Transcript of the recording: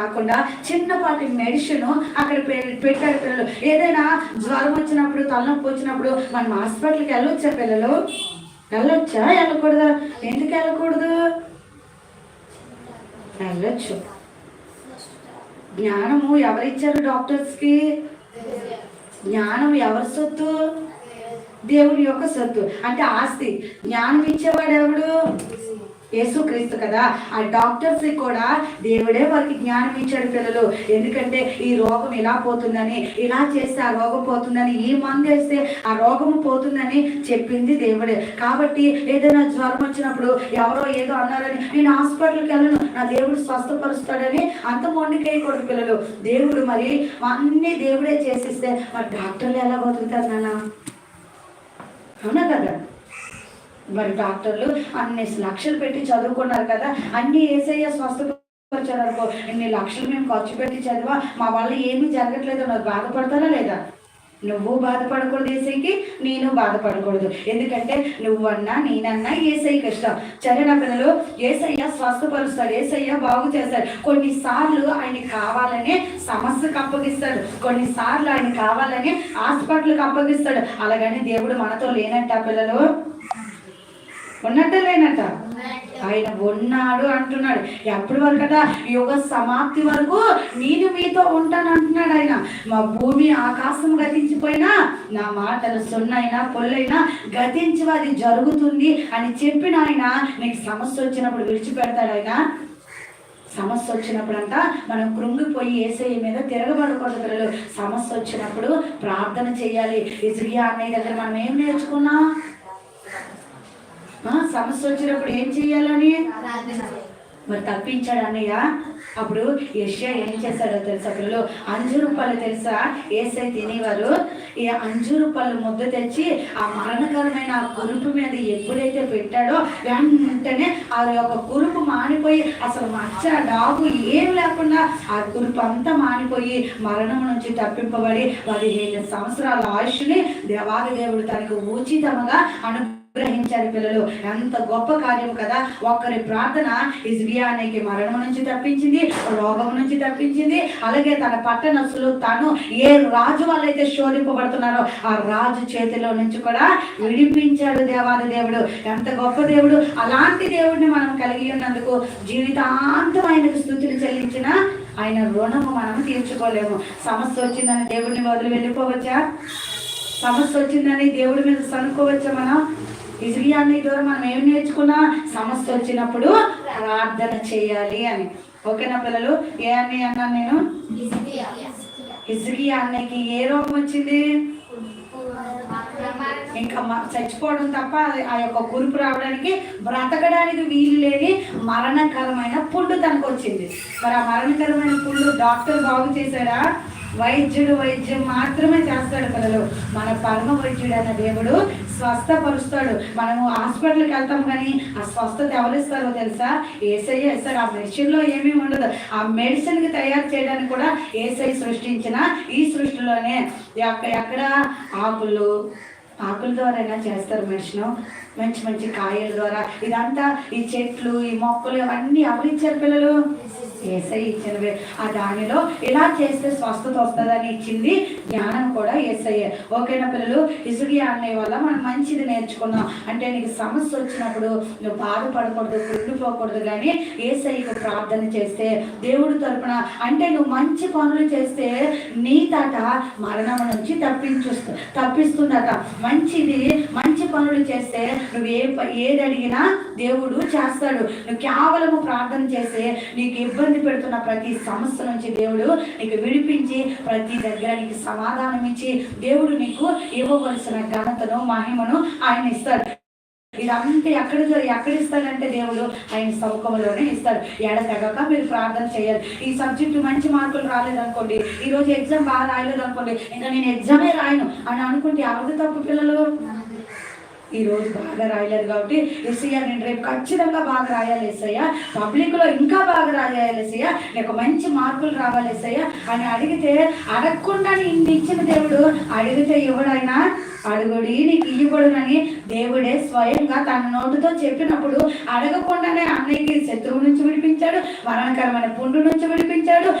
కాకుండా చిన్నపాటి మెడిసిన్ అక్కడ పె- పెట్టారు పిల్లలు ఏదైనా జ్వరం వచ్చినప్పుడు తలనొప్పి వచ్చినప్పుడు మనం హాస్పిటల్కి వెళ్ళొచ్చా పిల్లలు? వెళ్ళొచ్చా? వెళ్ళకూడదా? ఎందుకు వెళ్ళకూడదు? వెళ్ళొచ్చు. జ్ఞానము ఎవరిచ్చారు డాక్టర్స్కి? జ్ఞానం ఎవరి సొత్తు? దేవుని యొక్క సొత్తు. అంటే ఆస్తి. జ్ఞానం ఇచ్చేవాడు ఎవడు? యేసుక్రీస్తు కదా. ఆ డాక్టర్స్ కూడా దేవుడే వారికి జ్ఞానం ఇచ్చాడు పిల్లలు. ఎందుకంటే ఈ రోగం ఇలా పోతుందని ఇలా చేస్తే ఆ రోగం పోతుందని ఈ మందు వేస్తే ఆ రోగము పోతుందని చెప్పింది దేవుడే. కాబట్టి ఏదైనా జ్వరం వచ్చినప్పుడు ఎవరో ఏదో అన్నారని నేను హాస్పిటల్కి వెళ్ళను నా దేవుడు స్వస్థపరుస్తాడని అంత మొండికేయకూడదు పిల్లలు. దేవుడు మరి అన్ని దేవుడే చేసిస్తే మరి డాక్టర్లు ఎలా బతుకుతారు నాన్న? అవునా కదా? మరి డాక్టర్లు అన్ని లక్షలు పెట్టి చదువుకున్నారు కదా అన్ని ఏసయ్య స్వస్థపరిచారు అనుకో ఇన్ని లక్షలు మేము ఖర్చు పెట్టి చదివా మా వల్ల ఏమీ జరగట్లేదు నాకు బాధపడతారా లేదా? నువ్వు బాధపడకూడదు ఏసైకి నేను బాధపడకూడదు. ఎందుకంటే నువ్వన్నా నేనన్నా ఏసైకి ఇష్టం సరే నా పిల్లలు ఏసయ్య స్వస్థపరుస్తాడు ఏసయ్య బాగు చేస్తాడు. కొన్నిసార్లు ఆయన కావాలని సమస్యకు అప్పగిస్తాడు. కొన్నిసార్లు ఆయన కావాలని హాస్పిటల్కి అప్పగిస్తాడు. అలాగని దేవుడు మనతో లేనట్ట పిల్లలు. ఉన్నట్ట లేనట. ఆయన ఉన్నాడు అంటున్నాడు. ఎప్పటి వరకు కదా యుగ సమాప్తి వరకు నేను మీతో ఉంటాను అంటున్నాడు ఆయన. మా భూమి ఆకాశం గతించిపోయినా నా మాటలు సున్నైనా పొల్లైనా గతించి అది జరుగుతుంది అని చెప్పిన ఆయన నీకు సమస్య వచ్చినప్పుడు విడిచిపెడతాడు ఆయన. సమస్య వచ్చినప్పుడంతా మనం కృంగిపోయి ఏసఐ మీద తిరగబడకూడదు పిల్లలు. సమస్య వచ్చినప్పుడు ప్రార్థన చేయాలి. ఇజ్రియా అన్నయ్య దగ్గర మనం ఏం నేర్చుకున్నాం? సమస్య వచ్చినప్పుడు ఏం చేయాలని? మరి తప్పించాడు అన్నయ్య. అప్పుడు యష్యా ఏం చేశాడో తెలుసా పిల్లలు? అంజూరు పళ్ళు తెలుసా? ఏసై తినేవారు. ఈ అంజూరు పళ్ళు ముద్ద తెచ్చి ఆ మరణకరమైన ఆ కురుపు మీద ఎప్పుడైతే పెట్టాడో వెంటనే ఆ యొక్క కురుపు మానిపోయి అసలు మచ్చ డాగు ఏం లేకుండా ఆ కురుపు అంతా మానిపోయి మరణం నుంచి తప్పింపబడి పదిహేను సంవత్సరాల ఆయుష్ని దేవాది దేవుడు తనకు ఉచితంగా అను గ్రహించారు పిల్లలు. ఎంత గొప్ప కార్యం కదా. ఒక్కరి ప్రార్థన ఇజ్బియానికి మరణం నుంచి తప్పించింది రోగం నుంచి తప్పించింది. అలాగే తన పట్టణసులు తాను ఏ రాజు వాళ్ళైతే శోధింపబడుతున్నారో ఆ రాజు చేతిలో నుంచి కూడా విడిపించాడు దేవాది దేవుడు. ఎంత గొప్ప దేవుడు. అలాంటి దేవుడిని మనం కలిగి ఉన్నందుకు జీవితాంతం ఆయనకు స్థుతులు చెల్లించిన ఆయన రుణము మనం తీర్చుకోలేము. సమస్య వచ్చిందని దేవుడిని వదిలి వెళ్ళిపోవచ్చా? సమస్య వచ్చిందని దేవుడి మీద సనుకోవచ్చా మనం? ఇజ్రియాన్ని ద్వారా మనం ఏం నేర్చుకున్నా? సమస్య వచ్చినప్పుడు ప్రార్థన చేయాలి అని. ఓకేనా పిల్లలు? ఏ అని అన్నాను నేను? ఇజ్రియా అన్నకి ఏ రోగం వచ్చింది? ఇంకా చచ్చిపోవడం తప్ప అది ఆ యొక్క కురుపు రావడానికి బ్రతకడానికి వీలు లేని మరణకరమైన పుండు తనకు వచ్చింది మరి ఆ మరణకరమైన పుండు డాక్టర్ బాగు చేశాడా? వైద్యుడు వైద్యం మాత్రమే చేస్తాడు పిల్లలు. మన పరమ వైద్యుడు అన్న దేవుడు స్వస్థపరుస్తాడు. మనము హాస్పిటల్కి వెళ్తాం కానీ ఆ స్వస్థత ఎవరిస్తారో తెలుసా? ఏసయ్య ఇస్తారు ఆ మెడిసిన్లో ఏమీ ఉండదు. ఆ మెడిసిన్కి తయారు చేయడానికి కూడా ఏసై సృష్టించిన ఈ సృష్టిలోనే ఎక్క- ఎక్కడ ఆకులు ఆకుల ద్వారా చేస్తారు మనుషులు. మంచి మంచి కాయల ద్వారా. ఇదంతా ఈ చెట్లు ఈ మొక్కలు ఇవన్నీ ఎవరిచ్చారు పిల్లలు. ఏసై ఇచ్చినవే ఆ దానిలో ఇలా చేస్తే స్వస్థత వస్తుందని ఇచ్చింది జ్ఞానం కూడా ఏసయ్యే ఓకేనా పిల్లలు? ఇసుడి అనే వల్ల మనం మంచిది నేర్చుకున్నాం అంటే నీకు సమస్య వచ్చినప్పుడు నువ్వు బాధపడకూడదు కుళ్ళిపోకూడదు కానీ ఏసైకి ప్రార్థన చేస్తే దేవుడు తరపున అంటే నువ్వు మంచి పనులు చేస్తే నీ తాట మరణం నుంచి తప్పించు తప్పిస్తుందట. మంచిది మంచి పనులు చేస్తే నువ్వు ఏ ఏది అడిగినా దేవుడు చేస్తాడు. నువ్వు కేవలము ప్రార్థన చేస్తే నీకు ఇబ్బంది పెడుతున్న ప్రతి సమస్య నుంచి దేవుడు నీకు విడిపించి ప్రతి దగ్గర నీకు సమాధానం ఇచ్చి దేవుడు నీకు ఇవ్వవలసిన ఘనతను మహిమను ఆయన ఇస్తాడు. ఇదంతా ఎక్కడ ఎక్కడ ఇస్తాడంటే దేవుడు? ఆయన సముఖంలోనే ఇస్తాడు. ఎడతెగక మీరు ప్రార్థన చేయాలి. ఈ సబ్జెక్టు మంచి మార్కులు రాలేదనుకోండి ఈ రోజు ఎగ్జామ్ బాగా రాయలేదు అనుకోండి ఇంకా నేను ఎగ్జామే రాయను అని అనుకుంటే ఎవరిది తప్పు పిల్లలు? ఈ రోజు బాగా రాయలేదు కాబట్టి ఎస్ఐయా నేను రేపు ఖచ్చితంగా బాగా రాయాలి ఎస్ఐయా పబ్లిక్లో ఇంకా బాగా రాయాలి ఎస్ఐయా నీకు మంచి మార్కులు రావాలి ఎస్ఐయా అని అడిగితే అడగకుండానే ఇన్ని ఇచ్చిన దేవుడు. అడిగితే ఎవడైనా అడుగుడి నీకు ఇవ్వబడునని దేవుడే స్వయంగా తన నోటితో చెప్పినప్పుడు అడగకుండానే అన్నయ్యకి శత్రువు నుంచి విడిపించాడు మరణకరమైన పుండు నుంచి విడిపించాడు.